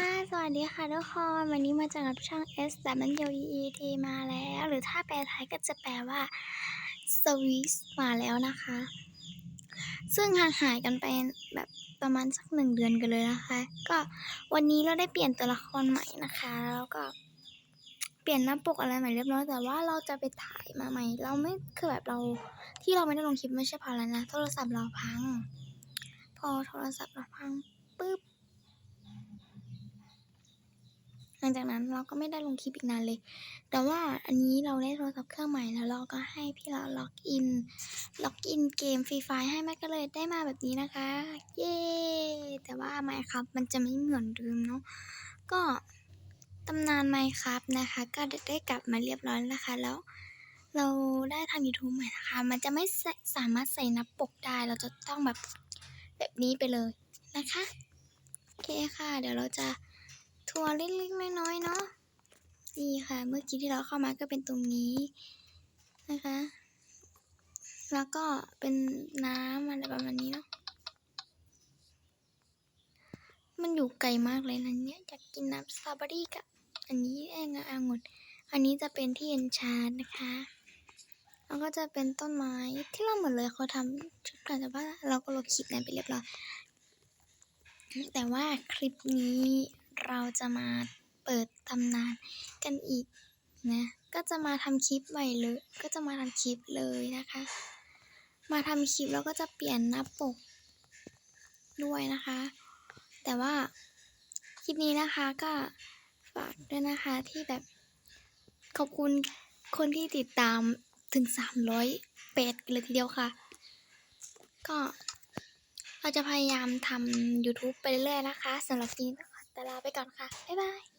ค่ะ สวัสดีค่ะทุกคน วันนี้มาเจอกับช่อง S W E E T มาแล้ว หรือถ้าแปลไทยก็จะแปลว่าสวิสมาแล้วนะคะ ซึ่งห่างหายกันไปแบบประมาณสักหนึ่งเดือนกันเลยนะคะ ก็วันนี้เราได้เปลี่ยนตัวละครใหม่นะคะ แล้วก็เปลี่ยนหน้าปกอะไรใหม่เรียบร้อย แต่ว่าเราจะไปถ่ายมาใหม่ เราไม่คือแบบเราที่เราไม่ได้ลงคลิปไม่ใช่เพราะอะไรนะ โทรศัพท์เราพัง พอโทรศัพท์เราพังปุ๊บ หลังจากนั้นเราก็ไม่ได้ลงคลิปอีกนานเลย แต่ว่าอันนี้เราได้โทรศัพท์เครื่องใหม่แล้วเราก็ให้พี่เราล็อกอิน ล็อกอินเกมฟรีไฟให้แม่ก็เลยได้มาแบบนี้นะคะ เย้ แต่ว่าไมค์ครับมันจะไม่เหมือนเดิมเนาะ ก็ตำนานไมค์ครับนะคะ ก็ได้กลับมาเรียบร้อยแล้วนะคะ แล้วเราได้ทำ YouTube ใหม่นะคะ มันจะไม่สามารถใส่นับปกได้ เราจะต้องแบบแบบนี้ไปเลยนะคะ โอเคค่ะ เดี๋ยวเราจะ ทัวเล็กๆน้อยๆเนาะนี่ค่ะ เมื่อกี้ที่เราเข้ามาก็เป็นตรงนี้นะคะ แล้วก็เป็นน้ำอะไรประมาณนี้เนาะมันอยู่ไกลมากเลยนะเนี่ยอยากกินน้ำสตรอเบอรี่กับอันนี้เองอะองุ่นอันนี้จะเป็นที่เอ็นชาร์นะคะ แล้วก็จะเป็นต้นไม้ที่เราเหมือนเลยเขาทำชุดกันแต่ว่าเราก็ลบคลิปนั้นไปเรียบร้อยแต่ว่าคลิปนี้ เราจะมาเปิดตำนานกันอีกนะ ก็จะมาทำคลิปใหม่เลย ก็จะมาทำคลิปเลยนะคะ มาทำคลิปแล้วก็จะเปลี่ยนหน้าปกด้วยนะคะ แต่ว่าคลิปนี้นะคะก็ฝากด้วยนะคะที่แบบขอบคุณคนที่ติดตามถึง 300เป็ดเลยทีเดียวค่ะ ก็เราจะพยายามทำ YouTube ไปเรื่อยๆนะคะสำหรับนี้นะคะ แต่ลาไปก่อนค่ะ บ๊ายบาย